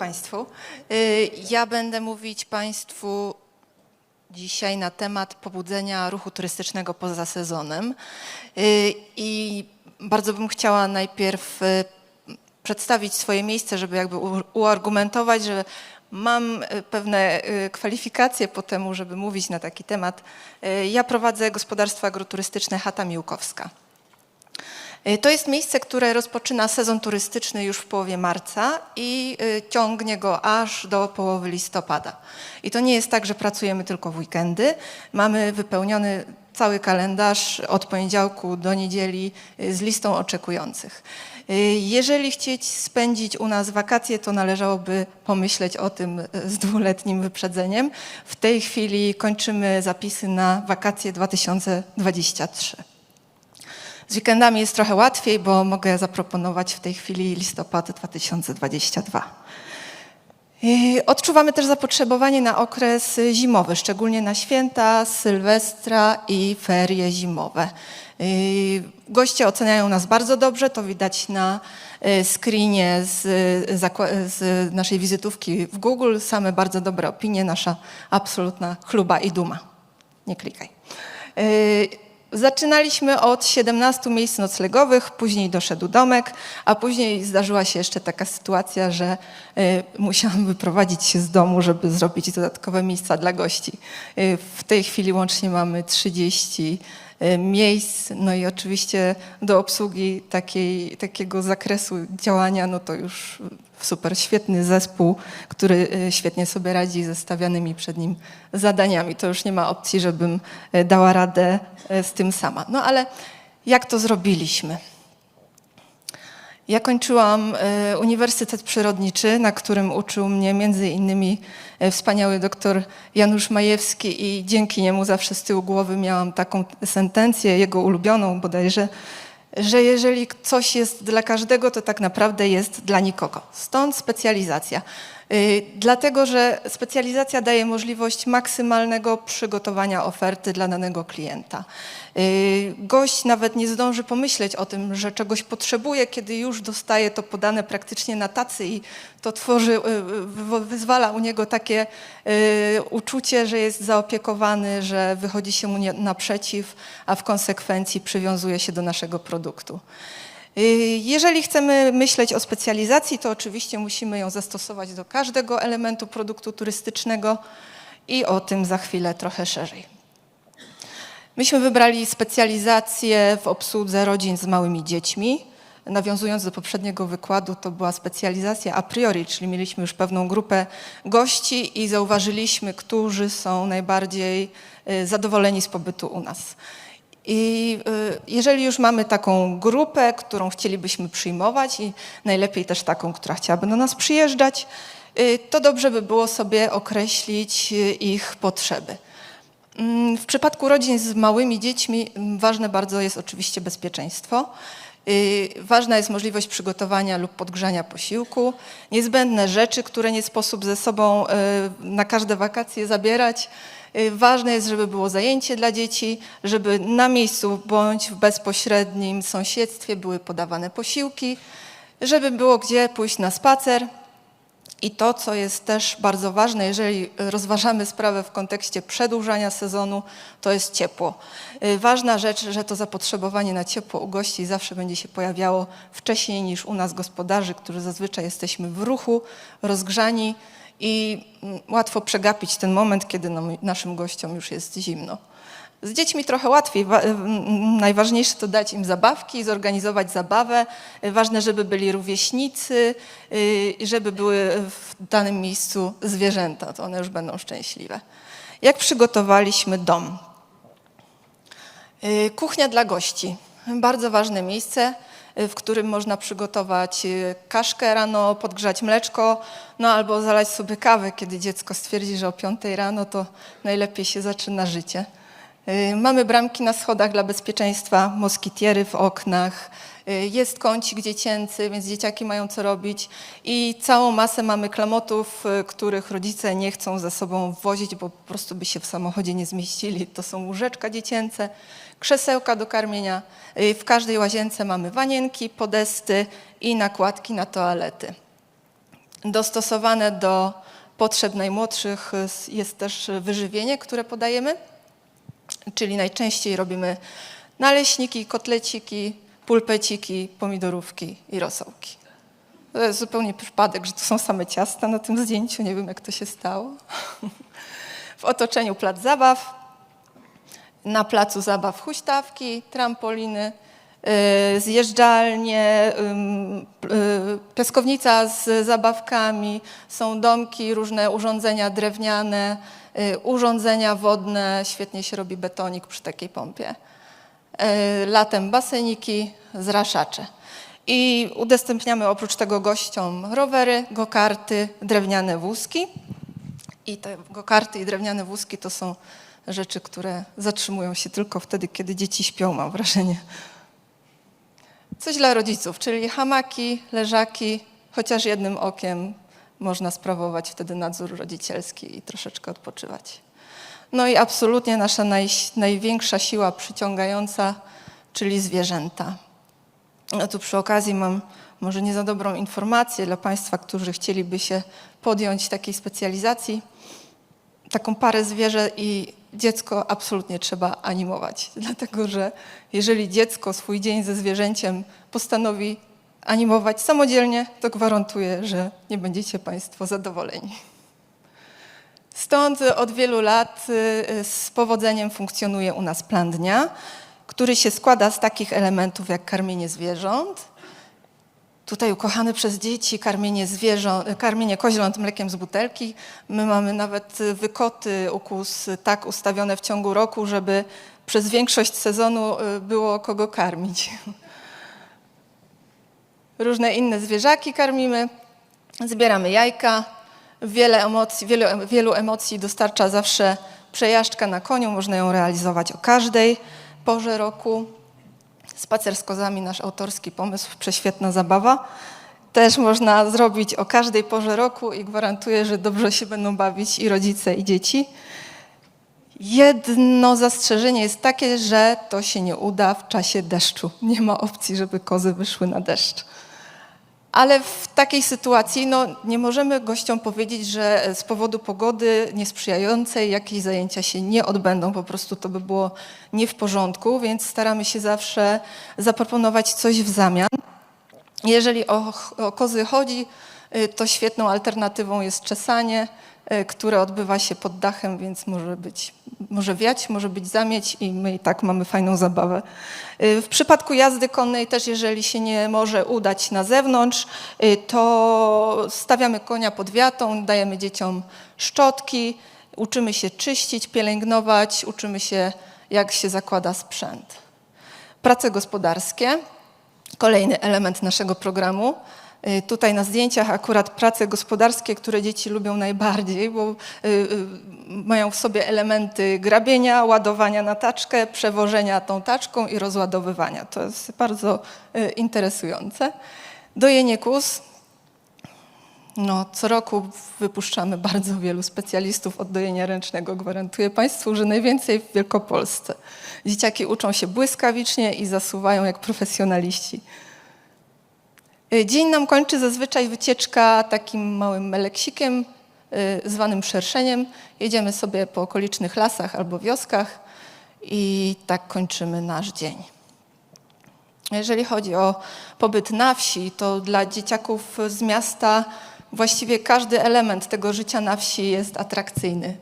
Państwu. Y, Ja będę mówić Państwu dzisiaj na temat pobudzenia ruchu turystycznego poza sezonem. Y, I bardzo bym chciała najpierw y, przedstawić swoje miejsce, żeby jakby uargumentować, że mam pewne kwalifikacje po temu, żeby mówić na taki temat. Ja prowadzę gospodarstwo agroturystyczne Chata Miłkowska. Y, To jest miejsce, które rozpoczyna sezon turystyczny już w połowie marca i y, ciągnie go aż do połowy listopada. I to nie jest tak, że pracujemy tylko w weekendy. Mamy wypełniony cały kalendarz od poniedziałku do niedzieli y, z listą oczekujących. Jeżeli chcieć spędzić u nas wakacje, to należałoby pomyśleć o tym z dwuletnim wyprzedzeniem. W tej chwili kończymy zapisy na wakacje 2023. Z weekendami jest trochę łatwiej, bo mogę zaproponować w tej chwili listopad 2022. I Odczuwamy też zapotrzebowanie na okres zimowy, szczególnie na święta, Sylwestra i ferie zimowe. Goście oceniają nas bardzo dobrze, to widać na y, screenie z, zakła- z naszej wizytówki w Google. Same bardzo dobre opinie, nasza absolutna chluba i duma. Nie klikaj. Zaczynaliśmy od 17 miejsc noclegowych, później doszedł domek, a później zdarzyła się jeszcze taka sytuacja, że y, musiałam wyprowadzić się z domu, żeby zrobić dodatkowe miejsca dla gości. Y, w tej chwili łącznie mamy 30 y, miejsc, no i oczywiście do obsługi takiej, takiego zakresu działania, no to już super świetny zespół, który y, świetnie sobie radzi ze stawianymi przed nim zadaniami. To już nie ma opcji, żebym y, dała radę y, z tym sama. No ale jak to zrobiliśmy? Ja kończyłam e, Uniwersytet Przyrodniczy, na którym uczył mnie między innymi e, wspaniały doktor Janusz Majewski i dzięki niemu zawsze z tyłu głowy miałam taką sentencję, jego ulubioną bodajże, że jeżeli coś jest dla każdego, to tak naprawdę jest dla nikogo. Stąd specjalizacja. Y, Dlatego, że specjalizacja daje możliwość maksymalnego przygotowania oferty dla danego klienta. Y, Gość nawet nie zdąży pomyśleć o tym, że czegoś potrzebuje, kiedy już dostaje to podane praktycznie na tacy i to tworzy, y, wy- wyzwala u niego takie uczucie, że jest zaopiekowany, że wychodzi się mu naprzeciw, a w konsekwencji przywiązuje się do naszego produktu. Y, Jeżeli chcemy myśleć o specjalizacji, to oczywiście musimy ją zastosować do każdego elementu produktu turystycznego i o tym za chwilę trochę szerzej. Myśmy wybrali specjalizację w obsłudze rodzin z małymi dziećmi. Nawiązując do poprzedniego wykładu, to była specjalizacja a priori, czyli mieliśmy już pewną grupę gości i zauważyliśmy, którzy są najbardziej y, zadowoleni z pobytu u nas. I y, jeżeli już mamy taką grupę, którą chcielibyśmy przyjmować i najlepiej też taką, która chciałaby do nas przyjeżdżać, y, to dobrze by było sobie określić y, ich potrzeby. Mm, W przypadku rodzin z małymi dziećmi mm, ważne bardzo jest oczywiście bezpieczeństwo. Y, Ważna jest możliwość przygotowania lub podgrzania posiłku, niezbędne rzeczy, które nie sposób ze sobą y, na każde wakacje zabierać. Y, Ważne jest, żeby było zajęcie dla dzieci, żeby na miejscu bądź w bezpośrednim sąsiedztwie były podawane posiłki, żeby było gdzie pójść na spacer. I to, co jest też bardzo ważne, jeżeli rozważamy sprawę w kontekście przedłużania sezonu, to jest ciepło. Y, Ważna rzecz, że to zapotrzebowanie na ciepło u gości zawsze będzie się pojawiało wcześniej niż u nas gospodarzy, którzy zazwyczaj jesteśmy w ruchu, rozgrzani i mm, łatwo przegapić ten moment, kiedy naszym gościom już jest zimno. Z dziećmi trochę łatwiej. Najważniejsze to dać im zabawki, zorganizować zabawę. Ważne, żeby byli rówieśnicy y, i żeby były w danym miejscu zwierzęta, to one już będą szczęśliwe. Jak przygotowaliśmy dom? Y, Kuchnia dla gości. Bardzo ważne miejsce, y, w którym można przygotować y, kaszkę rano, podgrzać mleczko, no albo zalać sobie kawę, kiedy dziecko stwierdzi, że o 5 rano to najlepiej się zaczyna życie. Y, Mamy bramki na schodach dla bezpieczeństwa, moskitiery w oknach, y, jest kącik dziecięcy, więc dzieciaki mają co robić i całą masę mamy klamotów, y, których rodzice nie chcą ze sobą wozić, bo po prostu by się w samochodzie nie zmieścili. To są łóżeczka dziecięce, krzesełka do karmienia. W każdej łazience mamy wanienki, podesty i nakładki na toalety. Dostosowane do potrzeb najmłodszych jest też wyżywienie, które podajemy, czyli najczęściej robimy naleśniki, kotleciki, pulpeciki, pomidorówki i rosołki. To jest zupełnie przypadek, że to są same ciasta na tym zdjęciu, nie wiem jak to się stało. W otoczeniu plac zabaw, na placu zabaw huśtawki, trampoliny, y, zjeżdżalnie, y, piaskownica z zabawkami, są domki, różne urządzenia drewniane, urządzenia wodne, świetnie się robi betonik przy takiej pompie. Y, Latem baseniki, zraszacze. I udostępniamy oprócz tego gościom rowery, gokarty, drewniane wózki. I te gokarty i drewniane wózki to są rzeczy, które zatrzymują się tylko wtedy, kiedy dzieci śpią, mam wrażenie. Coś dla rodziców, czyli hamaki, leżaki, chociaż jednym okiem można sprawować wtedy nadzór rodzicielski i troszeczkę odpoczywać. No i absolutnie nasza naj, największa siła przyciągająca, czyli zwierzęta. No tu przy okazji mam może nie za dobrą informację dla Państwa, którzy chcieliby się podjąć takiej specjalizacji. Taką parę zwierzę i dziecko absolutnie trzeba animować, dlatego że jeżeli dziecko swój dzień ze zwierzęciem postanowi animować samodzielnie, to gwarantuję, że nie będziecie Państwo zadowoleni. Stąd od wielu lat y, z powodzeniem funkcjonuje u nas plan dnia, który się składa z takich elementów jak karmienie zwierząt, tutaj ukochane przez dzieci karmienie zwierząt, karmienie koźląt mlekiem z butelki. My mamy nawet wykoty ukus tak ustawione w ciągu roku, żeby przez większość sezonu y, było kogo karmić. Różne inne zwierzaki karmimy, zbieramy jajka. Wiele emocji, wielu, wielu emocji dostarcza zawsze przejażdżka na koniu. Można ją realizować o każdej porze roku. Spacer z kozami, nasz autorski pomysł, prześwietna zabawa. Też można zrobić o każdej porze roku i gwarantuję, że dobrze się będą bawić i rodzice, i dzieci. Jedno zastrzeżenie jest takie, że to się nie uda w czasie deszczu. Nie ma opcji, żeby kozy wyszły na deszcz. Ale w takiej sytuacji no, nie możemy gościom powiedzieć, że z powodu pogody niesprzyjającej jakieś zajęcia się nie odbędą. Po prostu to by było nie w porządku, więc staramy się zawsze zaproponować coś w zamian. Jeżeli o, o kozy chodzi, y, to świetną alternatywą jest czesanie, y, które odbywa się pod dachem, więc może być, może wiać, może być zamieć i my i tak mamy fajną zabawę. Y, W przypadku jazdy konnej też, jeżeli się nie może udać na zewnątrz, to stawiamy konia pod wiatą, dajemy dzieciom szczotki, uczymy się czyścić, pielęgnować, uczymy się jak się zakłada sprzęt. Prace gospodarskie, kolejny element naszego programu. Y, Tutaj na zdjęciach akurat prace gospodarskie, które dzieci lubią najbardziej, bo y, y, mają w sobie elementy grabienia, ładowania na taczkę, przewożenia tą taczką i rozładowywania. To jest bardzo interesujące. Dojenie kóz. No, co roku wypuszczamy bardzo wielu specjalistów od dojenia ręcznego. Gwarantuję Państwu, że najwięcej w Wielkopolsce. Dzieciaki uczą się błyskawicznie i zasuwają jak profesjonaliści. Y, Dzień nam kończy zazwyczaj wycieczka takim małym meleksikiem, y, zwanym szerszeniem. Jedziemy sobie po okolicznych lasach albo wioskach i tak kończymy nasz dzień. Jeżeli chodzi o pobyt na wsi, to dla dzieciaków z miasta właściwie każdy element tego życia na wsi jest atrakcyjny.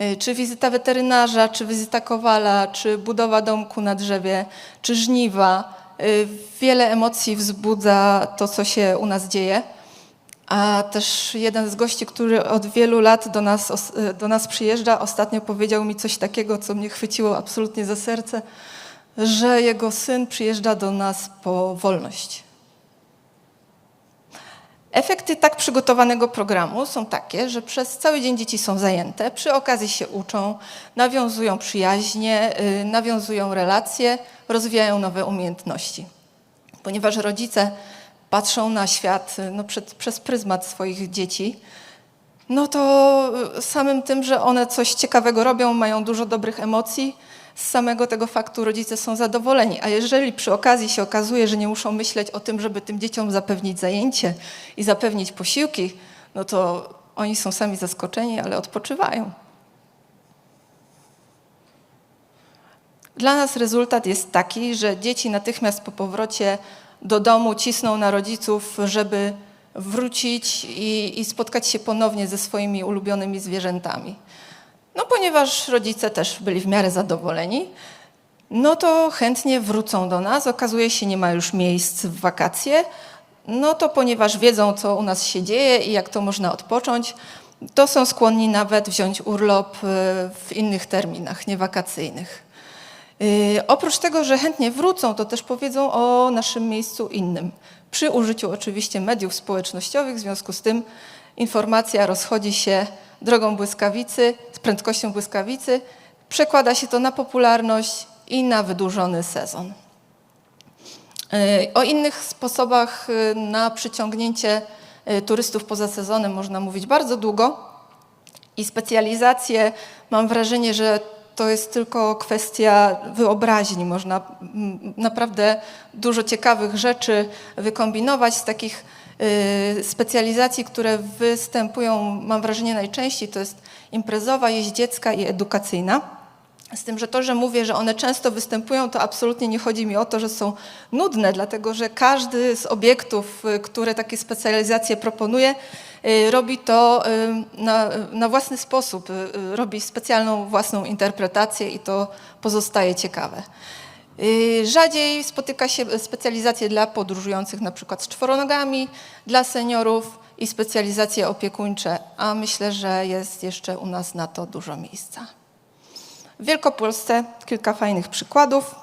Y, Czy wizyta weterynarza, czy wizyta kowala, czy budowa domku na drzewie, czy żniwa. Y, Wiele emocji wzbudza to, co się u nas dzieje. A też jeden z gości, który od wielu lat do nas, y, do nas przyjeżdża, ostatnio powiedział mi coś takiego, co mnie chwyciło absolutnie za serce, że jego syn przyjeżdża do nas po wolność. Efekty tak przygotowanego programu są takie, że przez cały dzień dzieci są zajęte, przy okazji się uczą, nawiązują przyjaźnie, y, nawiązują relacje, rozwijają nowe umiejętności. Ponieważ rodzice patrzą na świat y, no, przed, przez pryzmat swoich dzieci, no to y, samym tym, że one coś ciekawego robią, mają dużo dobrych emocji, z samego tego faktu rodzice są zadowoleni. A jeżeli przy okazji się okazuje, że nie muszą myśleć o tym, żeby tym dzieciom zapewnić zajęcie i zapewnić posiłki, no to oni są sami zaskoczeni, ale odpoczywają. Dla nas rezultat jest taki, że dzieci natychmiast po powrocie do domu cisną na rodziców, żeby wrócić i, i spotkać się ponownie ze swoimi ulubionymi zwierzętami. No, ponieważ rodzice też byli w miarę zadowoleni, no to chętnie wrócą do nas. Okazuje się, nie ma już miejsc w wakacje. No to ponieważ wiedzą, co u nas się dzieje i jak to można odpocząć, to są skłonni nawet wziąć urlop y, w innych terminach, niewakacyjnych. Yy, oprócz tego, że chętnie wrócą, to też powiedzą o naszym miejscu innym. Przy użyciu oczywiście mediów społecznościowych, w związku z tym informacja rozchodzi się drogą błyskawicy, z prędkością błyskawicy. Przekłada się to na popularność i na wydłużony sezon. Yy, O innych sposobach yy, na przyciągnięcie turystów poza sezonem można mówić bardzo długo. I specjalizacje, mam wrażenie, że to jest tylko kwestia wyobraźni. Można mm, naprawdę dużo ciekawych rzeczy wykombinować z takich y, specjalizacji, które występują, mam wrażenie, najczęściej. To jest imprezowa, jeździecka i edukacyjna. Z tym, że to, że mówię, że one często występują, to absolutnie nie chodzi mi o to, że są nudne, dlatego że każdy z obiektów, y, które takie specjalizacje proponuje, y, robi to y, na, na własny sposób, robi specjalną własną interpretację i to pozostaje ciekawe. Rzadziej spotyka się specjalizacje dla podróżujących na przykład z czworonogami, dla seniorów i specjalizacje opiekuńcze, a myślę, że jest jeszcze u nas na to dużo miejsca. W Wielkopolsce kilka fajnych przykładów.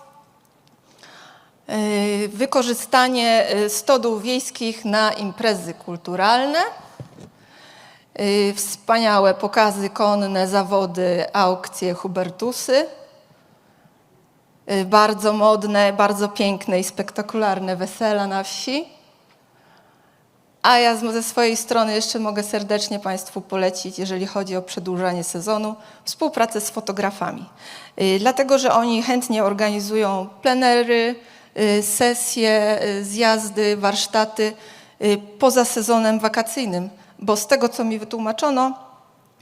Yy, Wykorzystanie yy, stodół wiejskich na imprezy kulturalne. Yy, Wspaniałe pokazy konne, zawody, aukcje, hubertusy. Yy, Bardzo modne, bardzo piękne i spektakularne wesela na wsi. A ja ze swojej strony jeszcze mogę serdecznie Państwu polecić, jeżeli chodzi o przedłużanie sezonu, współpracę z fotografami. Y, Dlatego, że oni chętnie organizują plenery, y, sesje, y, zjazdy, warsztaty poza sezonem wakacyjnym, bo z tego, co mi wytłumaczono,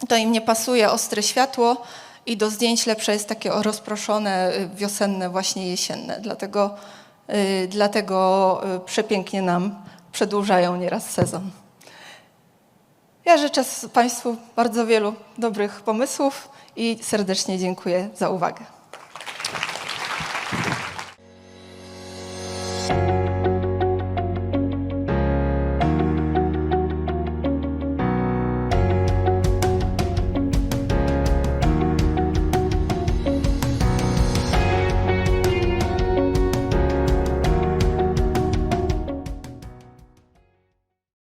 to im nie pasuje ostre światło i do zdjęć lepsze jest takie rozproszone, wiosenne, właśnie jesienne. Dlatego, dlatego przepięknie nam przedłużają nieraz sezon. Ja życzę Państwu bardzo wielu dobrych pomysłów i serdecznie dziękuję za uwagę.